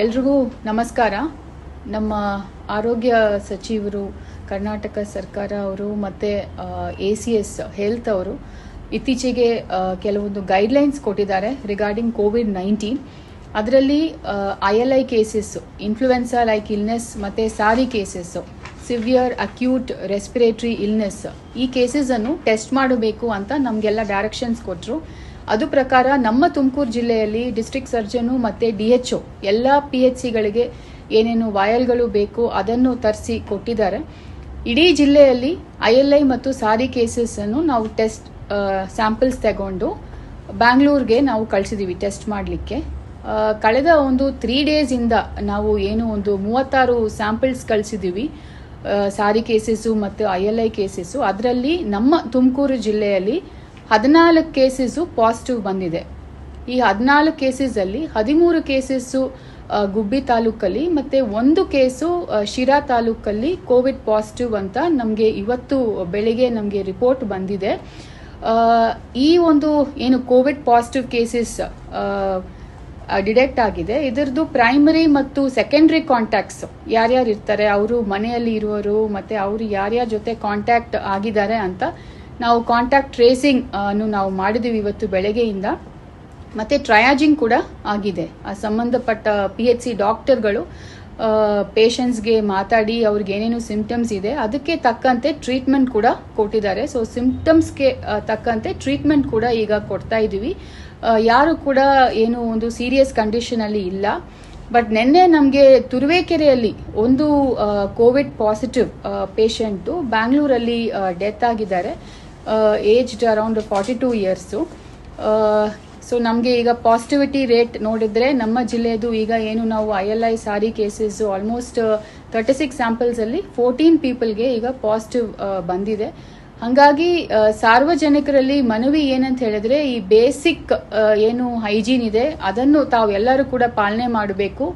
ಎಲ್ರಿಗೂ ನಮಸ್ಕಾರ. ನಮ್ಮ ಆರೋಗ್ಯ ಸಚಿವರು, ಕರ್ನಾಟಕ ಸರ್ಕಾರ ಅವರು ಮತ್ತು ಎ ಸಿ ಎಸ್ ಹೆಲ್ತ್ ಅವರು ಇತ್ತೀಚೆಗೆ ಕೆಲವೊಂದು ಗೈಡ್ಲೈನ್ಸ್ ಕೊಟ್ಟಿದ್ದಾರೆ ರಿಗಾರ್ಡಿಂಗ್ ಕೋವಿಡ್ ನೈನ್ಟೀನ್ ಅದರಲ್ಲಿ I L I cases influenza like illness ಮತ್ತು SARI cases severe acute respiratory illness ಈ ಕೇಸಸನ್ನು ಟೆಸ್ಟ್ ಮಾಡಬೇಕು ಅಂತ ನಮಗೆಲ್ಲ ಡೈರೆಕ್ಷನ್ಸ್ ಕೊಟ್ಟರು ಅದು ಪ್ರಕಾರ ನಮ್ಮ ತುಮಕೂರು ಜಿಲ್ಲೆಯಲ್ಲಿ ಡಿಸ್ಟ್ರಿಕ್ಟ್ ಸರ್ಜನು ಮತ್ತು ಡಿ ಎಚ್ ಒ ಎಲ್ಲ ಪಿ ಎಚ್ ಸಿಗಳಿಗೆ ಏನೇನು ವಾಯಲ್ಗಳು ಬೇಕು ಅದನ್ನು ತರಿಸಿ ಕೊಟ್ಟಿದ್ದಾರೆ. ಇಡೀ ಜಿಲ್ಲೆಯಲ್ಲಿ ಐ ಎಲ್ ಐ ಮತ್ತು ಸಾರಿ ಕೇಸಸ್ ಅನ್ನು ನಾವು ಟೆಸ್ಟ್ ಸ್ಯಾಂಪಲ್ಸ್ ತಗೊಂಡು ಬ್ಯಾಂಗ್ಳೂರ್ಗೆ ನಾವು ಕಳಿಸಿದ್ದೀವಿ ಟೆಸ್ಟ್ ಮಾಡಲಿಕ್ಕೆ. ಕಳೆದ ಒಂದು ತ್ರೀ ಡೇಸಿಂದ ನಾವು ಏನು ಒಂದು ಮೂವತ್ತಾರು ಸ್ಯಾಂಪಲ್ಸ್ ಕಳಿಸಿದ್ದೀವಿ ಸಾರಿ ಕೇಸಸ್ಸು ಮತ್ತು ಐ ಎಲ್ ಐ ಕೇಸಸ್ಸು. ಅದರಲ್ಲಿ ನಮ್ಮ ತುಮಕೂರು ಜಿಲ್ಲೆಯಲ್ಲಿ ಹದಿನಾಲ್ಕು ಕೇಸಸ್ಸು ಪಾಸಿಟಿವ್ ಬಂದಿದೆ. ಈ ಹದಿನಾಲ್ಕು ಕೇಸಸಲ್ಲಿ ಹದಿಮೂರು ಕೇಸಸ್ಸು ಗುಬ್ಬಿ ತಾಲೂಕಲ್ಲಿ ಮತ್ತೆ ಒಂದು ಕೇಸು ಶಿರಾ ತಾಲೂಕಲ್ಲಿ ಕೋವಿಡ್ ಪಾಸಿಟಿವ್ ಅಂತ ನಮಗೆ ಇವತ್ತು ಬೆಳಿಗ್ಗೆ ನಮಗೆ ರಿಪೋರ್ಟ್ ಬಂದಿದೆ. ಈ ಒಂದು ಏನು ಕೋವಿಡ್ ಪಾಸಿಟಿವ್ ಕೇಸಸ್ ಡಿಟೆಕ್ಟ್ ಆಗಿದೆ. ಇದರದ್ದು ಪ್ರೈಮರಿ ಮತ್ತು ಸೆಕೆಂಡ್ರಿ ಕಾಂಟ್ಯಾಕ್ಟ್ಸ್ ಯಾರ್ಯಾರು ಇರ್ತಾರೆ? ಅವರು ಮನೆಯಲ್ಲಿ ಇರುವರು ಮತ್ತೆ ಅವರು ಯಾರ್ಯಾರ ಜೊತೆ ಕಾಂಟ್ಯಾಕ್ಟ್ ಆಗಿದ್ದಾರೆ ಅಂತ ನಾವು ಕಾಂಟ್ಯಾಕ್ಟ್ ಟ್ರೇಸಿಂಗ್ ಅನ್ನು ನಾವು ಮಾಡಿದ್ದೀವಿ ಇವತ್ತು ಬೆಳಗ್ಗೆಯಿಂದ. ಮತ್ತೆ ಟ್ರಯಾಜಿಂಗ್ ಕೂಡ ಆಗಿದೆ. ಆ, ಸಂಬಂಧಪಟ್ಟ ಪಿ ಎಚ್ ಸಿ ಡಾಕ್ಟರ್ಗಳು ಪೇಷಂಟ್ಸ್ಗೆ ಮಾತಾಡಿ ಅವ್ರಿಗೆ ಏನೇನು ಸಿಂಪ್ಟಮ್ಸ್ ಇದೆ, ಅದಕ್ಕೆ ತಕ್ಕಂತೆ ಟ್ರೀಟ್ಮೆಂಟ್ ಕೂಡ ಕೊಟ್ಟಿದ್ದಾರೆ. ಸೊ ಸಿಂಪ್ಟಮ್ಸ್ಗೆ ತಕ್ಕಂತೆ ಟ್ರೀಟ್ಮೆಂಟ್ ಕೂಡ ಈಗ ಕೊಡ್ತಾ ಇದ್ದೀವಿ. ಯಾರು ಕೂಡ ಏನು ಒಂದು ಸೀರಿಯಸ್ ಕಂಡೀಷನಲ್ಲಿ ಇಲ್ಲ. ಬಟ್ ನಿನ್ನೆ ನಮಗೆ ತುರುವೇಕೆರೆಯಲ್ಲಿ ಒಂದು ಕೋವಿಡ್ ಪಾಸಿಟಿವ್ ಪೇಷಂಟು ಬ್ಯಾಂಗ್ಳೂರಲ್ಲಿ ಡೆತ್ ಆಗಿದ್ದಾರೆ. Aged around forty two years so ನಮಗೆ ಈಗ ಪಾಸಿಟಿವಿಟಿ ರೇಟ್ ನೋಡಿದರೆ ನಮ್ಮ ಜಿಲ್ಲೆಯದು ಈಗ ಏನು ನಾವು I L I SARI cases almost thirty six ಸ್ಯಾಂಪಲ್ಸಲ್ಲಿ fourteen ಪೀಪಲ್ಗೆ ಈಗ ಪಾಸಿಟಿವ್ ಬಂದಿದೆ. ಹಾಗಾಗಿ ಸಾರ್ವಜನಿಕರಲ್ಲಿ ಮನವಿ ಏನಂತ ಹೇಳಿದ್ರೆ ಈ ಬೇಸಿಕ್ ಏನು ಹೈಜೀನ್ ಇದೆ, ಅದನ್ನು ತಾವು ಎಲ್ಲರೂ ಕೂಡ ಪಾಲನೆ ಮಾಡಬೇಕು.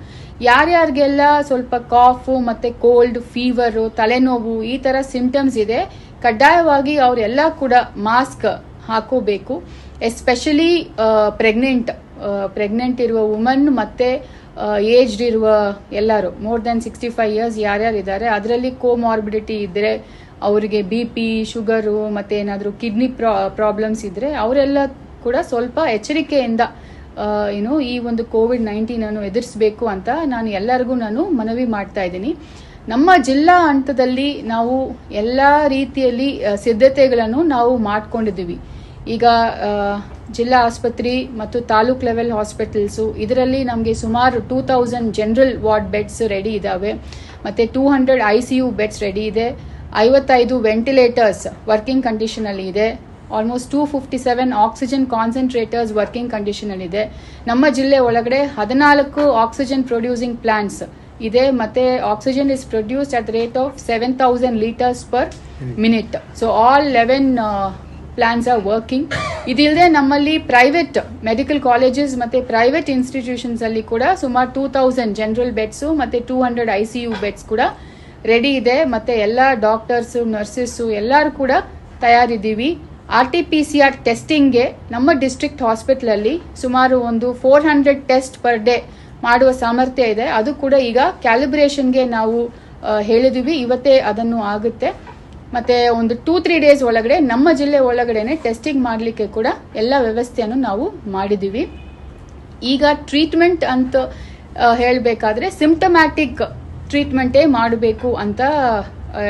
ಯಾರ್ಯಾರಿಗೆಲ್ಲ ಸ್ವಲ್ಪ ಕಾಫು ಮತ್ತೆ ಕೋಲ್ಡ್ ಫೀವರು ತಲೆನೋವು ಈ ತರ ಸಿಂಪ್ಟಮ್ಸ್ ಇದೆ ಕಡ್ಡಾಯವಾಗಿ ಅವರೆಲ್ಲ ಕೂಡ ಮಾಸ್ಕ್ ಹಾಕೋಬೇಕು. ಎಸ್ಪೆಷಲಿ ಪ್ರೆಗ್ನೆಂಟ್ ಪ್ರೆಗ್ನೆಂಟ್ ಇರುವ ವುಮನ್ ಮತ್ತೆ ಏಜ್ಡ್ ಇರುವ ಎಲ್ಲರೂ. More than sixty five years ಯಾರ್ಯಾರು ಇದ್ದಾರೆ, ಅದರಲ್ಲಿ ಕೋಮಾರ್ಬಿಡಿಟಿ ಇದ್ದರೆ ಅವರಿಗೆ ಬಿ ಪಿ ಶುಗರು ಮತ್ತೆ ಏನಾದರೂ ಕಿಡ್ನಿ ಪ್ರಾ ಪ್ರಾಬ್ಲಮ್ಸ್ ಇದ್ದರೆ ಅವರೆಲ್ಲ ಕೂಡ ಸ್ವಲ್ಪ ಎಚ್ಚರಿಕೆಯಿಂದ ಏನು ಈ ಒಂದು ಕೋವಿಡ್ ನೈನ್ಟೀನನ್ನು ಎದುರಿಸಬೇಕು ಅಂತ ನಾನು ಎಲ್ಲರಿಗೂ ನಾನು ಮನವಿ ಮಾಡ್ತಾ ಇದ್ದೀನಿ. ನಮ್ಮ ಜಿಲ್ಲಾ ಹಂತದಲ್ಲಿ ನಾವು ಎಲ್ಲ ರೀತಿಯಲ್ಲಿ ಸಿದ್ಧತೆಗಳನ್ನು ನಾವು ಮಾಡಿಕೊಂಡಿದ್ದೀವಿ. ಈಗ ಜಿಲ್ಲಾ ಆಸ್ಪತ್ರೆ ಮತ್ತು ತಾಲೂಕ್ ಲೆವೆಲ್ ಹಾಸ್ಪಿಟಲ್ಸು, ಇದರಲ್ಲಿ ನಮಗೆ ಸುಮಾರು two thousand general ward beds ready ಇದ್ದಾವೆ ಮತ್ತು two hundred I C U beds ready ಇದೆ. ಐವತ್ತೈದು ವೆಂಟಿಲೇಟರ್ಸ್ ವರ್ಕಿಂಗ್ ಕಂಡೀಷನಲ್ಲಿ ಇದೆ. Almost two fifty seven oxygen concentrators working ಕಂಡೀಷನಲ್ಲಿದೆ ನಮ್ಮ ಜಿಲ್ಲೆ ಒಳಗಡೆ ಹದಿನಾಲ್ಕು ಆಕ್ಸಿಜನ್ ಪ್ರೊಡ್ಯೂಸಿಂಗ್ ಪ್ಲಾಂಟ್ಸ್ ಇದೆ ಮತ್ತೆ oxygen is produce at rate of seven thousand litres per minute so all eleven plants are working ಇದಿಲ್ಲದೆ ನಮ್ಮಲ್ಲಿ ಪ್ರೈವೇಟ್ ಮೆಡಿಕಲ್ ಕಾಲೇಜಸ್ ಮತ್ತೆ ಪ್ರೈವೇಟ್ ಇನ್ಸ್ಟಿಟ್ಯೂಷನ್ಸ್ ಅಲ್ಲಿ ಕೂಡ ಸುಮಾರು ಟೂ ತೌಸಂಡ್ ಜನರಲ್ ಬೆಡ್ಸ್ ಮತ್ತೆ two hundred I C U beds ಕೂಡ ready ಇದೆ. ಮತ್ತೆ ಎಲ್ಲ ಡಾಕ್ಟರ್ಸ್ ನರ್ಸಸ್ ಎಲ್ಲರೂ ಕೂಡ ತಯಾರಿದ್ದೀವಿ. R T P C R ಟೆಸ್ಟಿಂಗ್ಗೆ ನಮ್ಮ ಡಿಸ್ಟ್ರಿಕ್ಟ್ ಹಾಸ್ಪಿಟಲ್ ಅಲ್ಲಿ ಸುಮಾರು ಒಂದು four hundred test per day ಮಾಡುವ ಸಾಮರ್ಥ್ಯ ಇದೆ. ಅದು ಕೂಡ ಈಗ ಕ್ಯಾಲಿಬ್ರೇಷನ್ಗೆ ನಾವು ಹೇಳಿದೀವಿ. ಇವತ್ತೇ ಅದನ್ನು ಆಗುತ್ತೆ. ಮತ್ತೆ ಒಂದು ಟೂ ತ್ರೀ ಡೇಸ್ ಒಳಗಡೆ ನಮ್ಮ ಜಿಲ್ಲೆ ಒಳಗಡೆನೆ ಟೆಸ್ಟಿಂಗ್ ಮಾಡಲಿಕ್ಕೆ ಕೂಡ ಎಲ್ಲ ವ್ಯವಸ್ಥೆಯನ್ನು ನಾವು ಮಾಡಿದ್ದೀವಿ ಈಗ ಟ್ರೀಟ್ಮೆಂಟ್ ಅಂತ ಹೇಳಬೇಕಾದ್ರೆ ಸಿಂಪ್ಟಮ್ಯಾಟಿಕ್ ಟ್ರೀಟ್ಮೆಂಟೇ ಮಾಡಬೇಕು ಅಂತ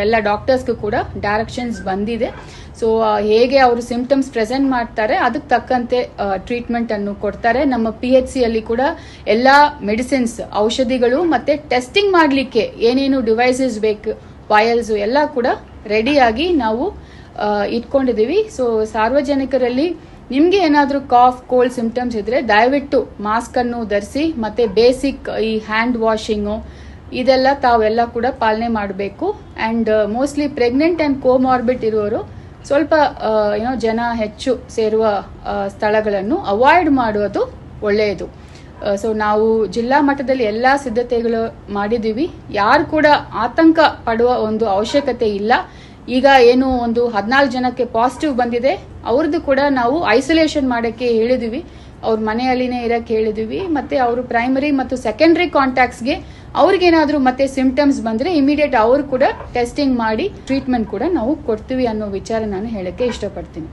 ಎಲ್ಲ ಡಾಕ್ಟರ್ಸ್ಗೂ ಕೂಡ ಡೈರೆಕ್ಷನ್ಸ್ ಬಂದಿದೆ. ಸೊ ಹೇಗೆ ಅವರು ಸಿಂಪ್ಟಮ್ಸ್ ಪ್ರೆಸೆಂಟ್ ಮಾಡ್ತಾರೆ, ಅದಕ್ಕೆ ತಕ್ಕಂತೆ ಟ್ರೀಟ್ಮೆಂಟ್ ಅನ್ನು ಕೊಡ್ತಾರೆ. ನಮ್ಮ ಪಿ ಎಚ್ ಸಿಯಲ್ಲಿ ಕೂಡ ಎಲ್ಲ ಮೆಡಿಸಿನ್ಸ್ ಔಷಧಿಗಳು ಮತ್ತೆ ಟೆಸ್ಟಿಂಗ್ ಮಾಡಲಿಕ್ಕೆ ಏನೇನು ಡಿವೈಸಸ್ ಬೇಕು ವಾಯಲ್ಸು ಎಲ್ಲ ಕೂಡ ರೆಡಿಯಾಗಿ ನಾವು ಇಟ್ಕೊಂಡಿದ್ದೀವಿ. ಸೊ ಸಾರ್ವಜನಿಕರಲ್ಲಿ ನಿಮಗೆ ಏನಾದರೂ ಕಾಫ್ ಕೋಲ್ಡ್ ಸಿಂಪ್ಟಮ್ಸ್ ಇದ್ರೆ ದಯವಿಟ್ಟು ಮಾಸ್ಕ್ ಅನ್ನು ಧರಿಸಿ ಮತ್ತೆ ಬೇಸಿಕ್ ಈ ಹ್ಯಾಂಡ್ ವಾಷಿಂಗು ಇದೆಲ್ಲ ತಾವೆಲ್ಲ ಕೂಡ ಪಾಲನೆ ಮಾಡಬೇಕು. And mostly pregnant and comorbid ಇರುವವರು ಸ್ವಲ್ಪ ಏನೋ ಜನ ಹೆಚ್ಚು ಸೇರುವ ಸ್ಥಳಗಳನ್ನು ಅವಾಯ್ಡ್ ಮಾಡುವುದು ಒಳ್ಳೆಯದು. ಸೊ ನಾವು ಜಿಲ್ಲಾ ಮಟ್ಟದಲ್ಲಿ ಎಲ್ಲ ಸಿದ್ಧತೆಗಳು ಮಾಡಿದ್ದೀವಿ. ಯಾರು ಕೂಡ ಆತಂಕ ಪಡುವ ಒಂದು ಅವಶ್ಯಕತೆ ಇಲ್ಲ. ಈಗ ಏನು ಒಂದು ಹದಿನಾಲ್ಕು ಜನಕ್ಕೆ ಪಾಸಿಟಿವ್ ಬಂದಿದೆ. ಅವ್ರದ್ದು ಕೂಡ ನಾವು ಐಸೋಲೇಷನ್ ಮಾಡೋಕ್ಕೆ ಹೇಳಿದೀವಿ ಅವ್ರ ಮನೆಯಲ್ಲಿನೇ ಇರೋಕ್ಕೆ ಹೇಳಿದ್ದೀವಿ. ಮತ್ತೆ ಅವರು ಪ್ರೈಮರಿ ಮತ್ತು ಸೆಕೆಂಡ್ರಿ ಕಾಂಟ್ಯಾಕ್ಟ್ಸ್ಗೆ ಅವ್ರಿಗೇನಾದರೂ ಮತ್ತೆ ಸಿಂಪ್ಟಮ್ಸ್ ಬಂದರೆ ಇಮಿಡಿಯೇಟ್ ಅವ್ರು ಕೂಡ ಟೆಸ್ಟಿಂಗ್ ಮಾಡಿ ಟ್ರೀಟ್ಮೆಂಟ್ ಕೂಡ ನಾವು ಕೊಡ್ತೀವಿ ಅನ್ನೋ ವಿಚಾರ ನಾನು ಹೇಳಕ್ಕೆ ಇಷ್ಟಪಡ್ತೀನಿ.